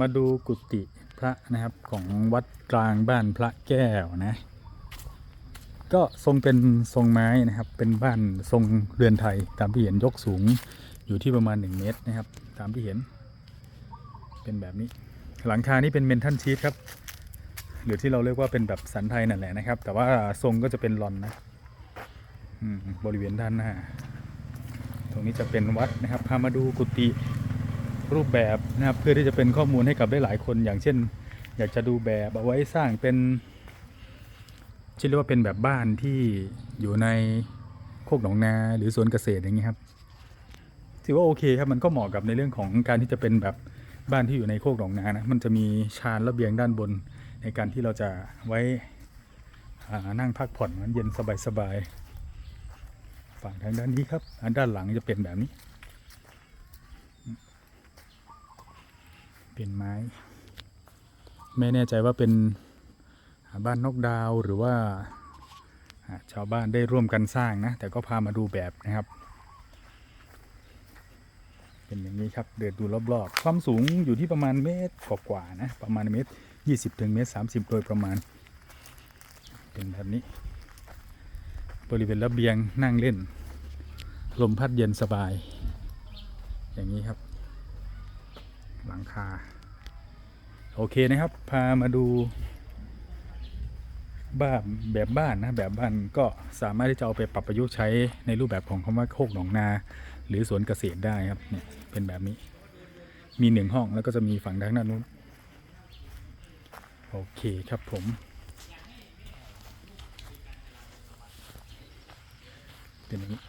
มาดูกุฏิพระนะครับของวัดกลางบ้านพระแก้วนะ ก็ทรงเป็นทรงไม้นะครับ เป็นบ้านทรงเรือนไทย ตามที่เห็นยกสูงอยู่ที่ประมาณ 1 เมตรนะครับ ตามที่เห็น เป็นแบบนี้ หลังคานี่เป็นเมนทัลชีทครับ หรือที่เราเรียกว่าเป็นแบบสันไทยนั่นแหละนะครับ แต่ว่าทรงก็จะเป็นลอนนะบริเวณด้านหน้า ตรงนี้จะเป็นวัดนะครับ พามาดูกุฏิ รูปแบบนะครับเพื่อที่จะเป็นข้อมูลให้กับได้หลายคน อย่างเช่น อยากจะดูแบบเอาไว้สร้างเป็นชื่อเรียกว่าเป็นแบบบ้านที่อยู่ในโคกหนองนาหรือสวนเกษตรอย่างนี้ครับถือว่าโอเคครับมันก็เหมาะกับในเรื่องของการที่จะเป็นแบบบ้านที่อยู่ในโคกหนองนานะมันจะมีชานระเบียงด้านบนในการที่เราจะไว้นั่งพักผ่อนมันเย็นสบายๆฝั่งทางด้านนี้ครับอันด้านหลังจะเป็นแบบนี้ เป็นไม้ ไม่แน่ใจว่าเป็นบ้านนกดาวหรือว่าชาวบ้านได้ร่วมกันสร้างนะ แต่ก็พามาดูแบบนะครับ เป็นอย่างนี้ครับ เดินดูรอบๆ ความสูงอยู่ที่ประมาณเมตรกว่าๆนะ ประมาณเมตร20ถึงเมตร30โดยประมาณ เป็นแบบนี้ บริเวณระเบียงนั่งเล่น ลมพัดเย็นสบาย อย่างนี้ครับ หลังคา โอเคนะครับ พามาดู บ้านแบบบ้านนะ แบบบ้านก็สามารถที่จะเอาไปปรับประยุกต์ใช้ในรูปแบบของคำว่าโคกหนองนา หรือสวนเกษตรได้ครับเนี่ยเป็นแบบนี้ มีหนึ่งห้องแล้วก็จะมีฝั่งด้านด้านนู้นโอเคครับผมเป็นอย่างนี้